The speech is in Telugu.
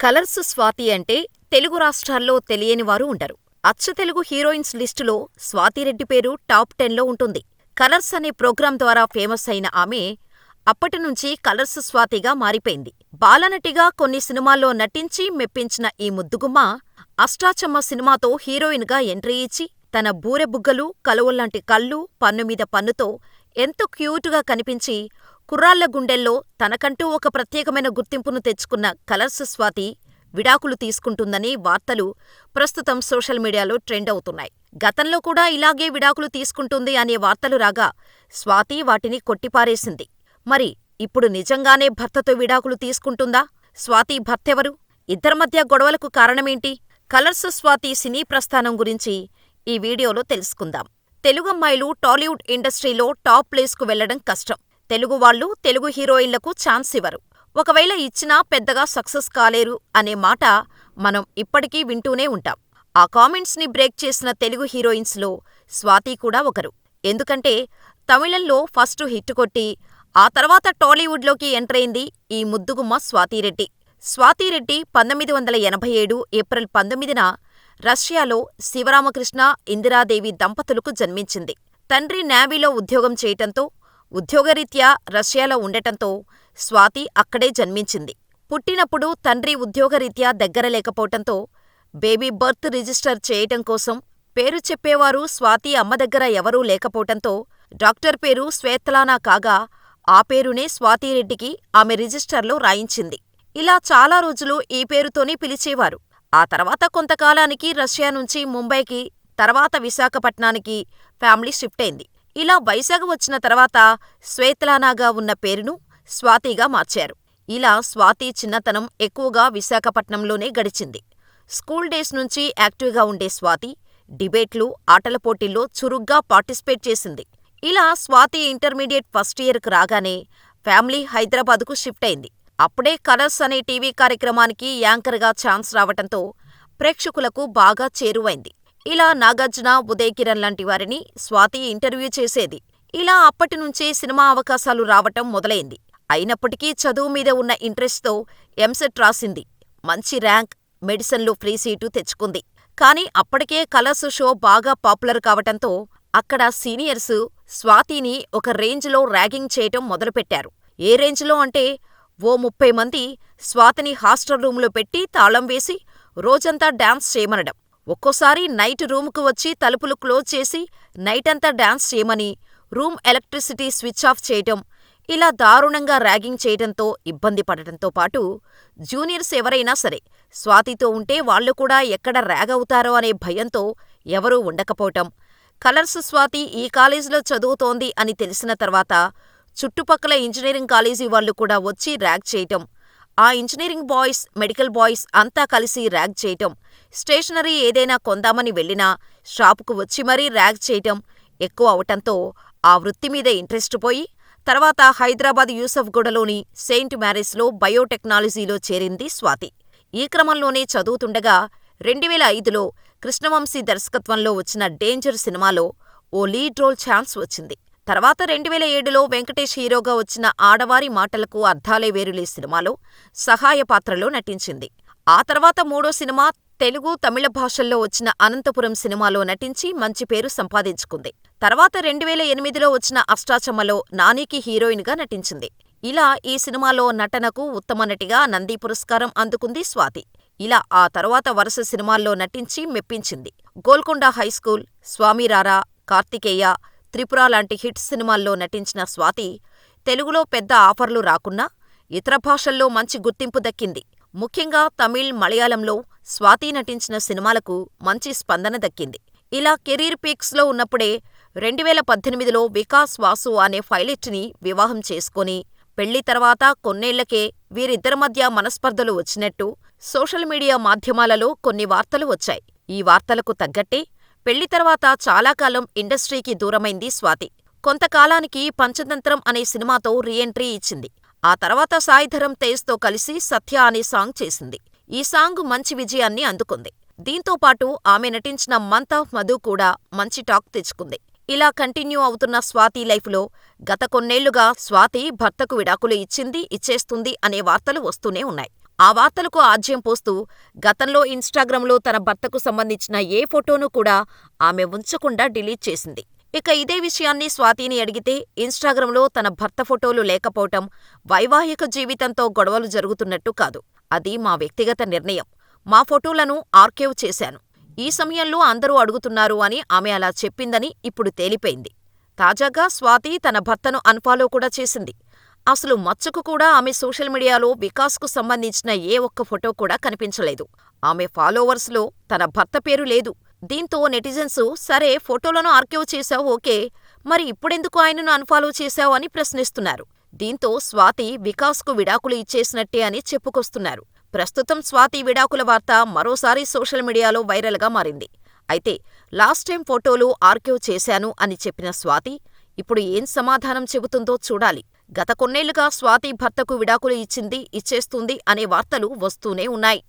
కలర్స్ స్వాతి అంటే తెలుగు రాష్ట్రాల్లో తెలియనివారు ఉండరు. అచ్చతెలుగు హీరోయిన్స్ లిస్టులో స్వాతిరెడ్డి పేరు టాప్ టెన్లో ఉంటుంది. కలర్స్ అనే ప్రోగ్రాం ద్వారా ఫేమస్ అయిన ఆమె అప్పటినుంచి కలర్స్ స్వాతిగా మారిపోయింది. బాలనటిగా కొన్ని సినిమాల్లో నటించి మెప్పించిన ఈ ముద్దుగుమ్మ అష్టాచమ్మ సినిమాతో హీరోయిన్గా ఎంట్రీ ఇచ్చి తన బూరెబుగ్గలు, కలువల్లాంటి కళ్ళు, పన్నుమీద పన్నుతో ఎంతో క్యూట్గా కనిపించి కుర్రాళ్ళ గుండెల్లో తనకంటూ ఒక ప్రత్యేకమైన గుర్తింపును తెచ్చుకున్న కలర్స్ స్వాతి విడాకులు తీసుకుంటుందని వార్తలు ప్రస్తుతం సోషల్ మీడియాలో ట్రెండ్ అవుతున్నాయి. గతంలో కూడా ఇలాగే విడాకులు తీసుకుంటుంది అనే వార్తలు రాగా స్వాతి వాటిని కొట్టిపారేసింది. మరి ఇప్పుడు నిజంగానే భర్తతో విడాకులు తీసుకుంటుందా? స్వాతి భర్తెవరు? ఇద్దరి మధ్య గొడవలకు కారణమేంటి? కలర్స్ స్వాతి సినీ ప్రస్థానం గురించి ఈ వీడియోలో తెలుసుకుందాం. తెలుగమ్మాయిలు టాలీవుడ్ ఇండస్ట్రీలో టాప్ ప్లేస్కు వెళ్ళడం కష్టం. తెలుగు వాళ్ళు తెలుగు హీరోయిన్లకు ఛాన్స్ ఇవ్వరు. ఒకవేళ ఇచ్చినా పెద్దగా సక్సెస్ కాలేరు అనే మాట మనం ఇప్పటికీ వింటూనే ఉంటాం. ఆ కామెంట్స్ని బ్రేక్ చేసిన తెలుగు హీరోయిన్స్లో స్వాతి కూడా ఒకరు. ఎందుకంటే తమిళంలో ఫస్ట్ హిట్ కొట్టి ఆ తర్వాత టాలీవుడ్లోకి ఎంట్రయింది ఈ ముద్దుగుమ్మ స్వాతిరెడ్డి. స్వాతిరెడ్డి పంతొమ్మిది వందల ఎనభై ఏడు ఏప్రిల్ పంతొమ్మిదిన రష్యాలో శివరామకృష్ణ, ఇందిరాదేవి దంపతులకు జన్మించింది. తండ్రి నేవీలో ఉద్యోగం చేయటంతో, ఉద్యోగరీత్యా రష్యాలో ఉండటంతో స్వాతి అక్కడే జన్మించింది. పుట్టినప్పుడు తండ్రి ఉద్యోగరీత్యా దగ్గర లేకపోవటంతో బేబీ బర్త్ రిజిస్టర్ చేయటం కోసం పేరు చెప్పేవారు స్వాతి అమ్మ దగ్గర ఎవరూ లేకపోవటంతో డాక్టర్ పేరు స్వేత్లానా కాగా ఆ పేరునే స్వాతిరెడ్డికి ఆమె రిజిస్టర్లో రాయించింది. ఇలా చాలా రోజులు ఈ పేరుతోనే పిలిచేవారు. ఆ తర్వాత కొంతకాలానికి రష్యా నుంచి ముంబైకి, తర్వాత విశాఖపట్నానికి ఫ్యామిలీ షిఫ్టయింది. ఇలా వైశాఖ వచ్చిన తర్వాత శ్వేత్లానాగా ఉన్న పేరును స్వాతిగా మార్చారు. ఇలా స్వాతి చిన్నతనం ఎక్కువగా విశాఖపట్నంలోనే గడిచింది. స్కూల్ డేస్ నుంచి యాక్టివ్గా ఉండే స్వాతి డిబేట్లు, ఆటల పోటీల్లో చురుగ్గా పార్టిసిపేట్ చేసింది. ఇలా స్వాతి ఇంటర్మీడియట్ ఫస్ట్ ఇయర్కు రాగానే ఫ్యామిలీ హైదరాబాదుకు షిఫ్టయింది. అప్పుడే కలర్స్ అనే టీవీ కార్యక్రమానికి యాంకర్గా ఛాన్స్ రావటంతో ప్రేక్షకులకు బాగా చేరువైంది. ఇలా నాగార్జున, ఉదయ్ కిరణ్ లాంటి వారిని స్వాతి ఇంటర్వ్యూ చేసేది. ఇలా అప్పటి నుంచే సినిమా అవకాశాలు రావటం మొదలైంది. అయినప్పటికీ చదువు మీద ఉన్న ఇంట్రెస్ట్తో ఎంసెట్ రాసింది. మంచి ర్యాంక్, మెడిసిన్లో ఫ్రీ సీటు తెచ్చుకుంది. కానీ అప్పటికే కలర్స్ షో బాగా పాపులర్ కావటంతో అక్కడ సీనియర్స్ స్వాతిని ఒక రేంజ్లో ర్యాగింగ్ చేయటం మొదలుపెట్టారు. ఏ రేంజ్లో అంటే ఓ ముప్పై మంది స్వాతిని హాస్టల్ రూంలో పెట్టి తాళం వేసి రోజంతా డాన్స్ చేయమనడం. ఒక్కోసారి నైట్ రూముకు వచ్చి తలుపులు క్లోజ్ చేసి నైటంతా డాన్స్ చేయమని, రూమ్ ఎలక్ట్రిసిటీ స్విచ్ ఆఫ్ చేయటం ఇలా దారుణంగా ర్యాగింగ్ చేయటంతో ఇబ్బంది పడటంతో పాటు జూనియర్స్ ఎవరైనా సరే స్వాతితో ఉంటే వాళ్ళు కూడా ఎక్కడ ర్యాగ్ అవుతారో అనే భయంతో ఎవరూ ఉండకపోవటం. కలర్స్ స్వాతి ఈ కాలేజీలో చదువుతోంది అని తెలిసిన తర్వాత చుట్టుపక్కల ఇంజనీరింగ్ కాలేజీ వాళ్ళు కూడా వచ్చి ర్యాగ్ చేయటం. ఆ ఇంజనీరింగ్ బాయ్స్, మెడికల్ బాయ్స్ అంతా కలిసి ర్యాగ్ చేయటం. స్టేషనరీ ఏదైనా కొందామని వెళ్ళినా షాపుకు వచ్చి మరీ ర్యాగ్ చేయటం ఎక్కువ అవటంతో ఆ వృత్తి మీద ఇంట్రెస్ట్ పోయి తర్వాత హైదరాబాద్ యూసఫ్గూడలోని సెయింట్ మ్యారీస్లో బయోటెక్నాలజీలో చేరింది స్వాతి. ఈ క్రమంలోనే చదువుతుండగా రెండువేల ఐదులో కృష్ణవంశీ దర్శకత్వంలో వచ్చిన డేంజర్ సినిమాలో ఓ లీడ్ రోల్ ఛాన్స్ వచ్చింది. తర్వాత రెండువేల ఏడులో వెంకటేష్ హీరోగా వచ్చిన ఆడవారి మాటలకు అర్థాలే వేరులే సినిమాలో సహాయ పాత్రలో నటించింది. ఆ తర్వాత మూడో సినిమా తెలుగు, తమిళ భాషల్లో వచ్చిన అనంతపురం సినిమాలో నటించి మంచి పేరు సంపాదించుకుంది. తర్వాత రెండువేల ఎనిమిదిలో వచ్చిన అష్టాచమ్మలో నానికి హీరోయిన్గా నటించింది. ఇలా ఈ సినిమాలో నటనకు ఉత్తమ నటిగా నంది పురస్కారం అందుకుంది స్వాతి. ఇలా ఆ తర్వాత వరుస సినిమాల్లో నటించి మెప్పించింది. గోల్కొండ హైస్కూల్, స్వామిరారా, కార్తికేయ, త్రిపుర లాంటి హిట్ సినిమాల్లో నటించిన స్వాతి తెలుగులో పెద్ద ఆఫర్లు రాకున్నా ఇతర భాషల్లో మంచి గుర్తింపు దక్కింది. ముఖ్యంగా తమిళ్, మలయాళంలో స్వాతి నటించిన సినిమాలకు మంచి స్పందన దక్కింది. ఇలా కెరీర్ పీక్స్లో ఉన్నప్పుడే రెండువేల పద్దెనిమిదిలో వికాస్ వాసు అనే పైలట్ని వివాహం చేసుకొని పెళ్ళి తర్వాత కొన్నేళ్ళకే వీరిద్దరి మధ్య మనస్పర్ధలు వచ్చినట్టు సోషల్ మీడియా మాధ్యమాలలో కొన్ని వార్తలు వచ్చాయి. ఈ వార్తలకు తగ్గట్టే పెళ్ళి తర్వాత చాలాకాలం ఇండస్ట్రీకి దూరమైంది స్వాతి. కొంతకాలానికి పంచతంత్రం అనే సినిమాతో రీ ఎంట్రీ ఇచ్చింది. ఆ తర్వాత సాయిధరమ్ తేజ్తో కలిసి సత్య అనే సాంగ్ చేసింది. ఈ సాంగ్ మంచి విజయాన్ని అందుకుంది. దీంతో పాటు ఆమె నటించిన మంత్ ఆఫ్ మధు కూడా మంచి టాక్ తెచ్చుకుంది. ఇలా కంటిన్యూ అవుతున్న స్వాతి లైఫ్లో గత కొన్నేళ్ళుగా స్వాతి భర్తకు విడాకులు ఇచ్చింది, ఇచ్చేస్తుంది అనే వార్తలు వస్తూనే ఉన్నాయి. ఆ వార్తలకు ఆజ్యం పోస్తూ గతంలో ఇన్స్టాగ్రామ్లో తన భర్తకు సంబంధించిన ఏ ఫోటోను కూడా ఆమె ఉంచకుండా డిలీట్ చేసింది. ఇక ఇదే విషయాన్ని స్వాతిని అడిగితే ఇన్స్టాగ్రామ్లో తన భర్త ఫోటోలు లేకపోవటం వైవాహిక జీవితంతో గొడవలు జరుగుతున్నట్టు కాదు. అది మా వ్యక్తిగత నిర్ణయం. మా ఫోటోలను ఆర్కైవ్ చేశాను. ఈ సమయంలో అందరూ అడుగుతున్నారు అని ఆమె అలా చెప్పిందని ఇప్పుడు తేలిపోయింది. తాజాగా స్వాతి తన భర్తను అన్ఫాలో కూడా చేసింది. అసలు మచ్చకు కూడా ఆమె సోషల్ మీడియాలో వికాస్కు సంబంధించిన ఏ ఒక్క ఫోటో కూడా కనిపించలేదు. ఆమె ఫాలోవర్స్లో తన భర్త పేరు లేదు. దీంతో నెటిజన్స్ సరే ఫోటోలను ఆర్కైవ్ చేశావు ఓకే, మరి ఇప్పుడెందుకు ఆయనను అన్ఫాలో చేశావు అని ప్రశ్నిస్తున్నారు. దీంతో స్వాతి వికాస్కు విడాకులు ఇచ్చేసినట్టే అని చెప్పుకొస్తున్నారు. ప్రస్తుతం స్వాతి విడాకుల వార్త మరోసారి సోషల్ మీడియాలో వైరల్గా మారింది. అయితే లాస్ట్ టైం ఫోటోలు ఆర్కైవ్ చేశాను అని చెప్పిన స్వాతి ఇప్పుడు ఏం సమాధానం చెబుతుందో చూడాలి. గత కొన్నేళ్ళుగా స్వాతి భర్తకు విడాకులు ఇచ్చింది, ఇచ్చేస్తుంది అనే వార్తలు వస్తూనే ఉన్నాయి.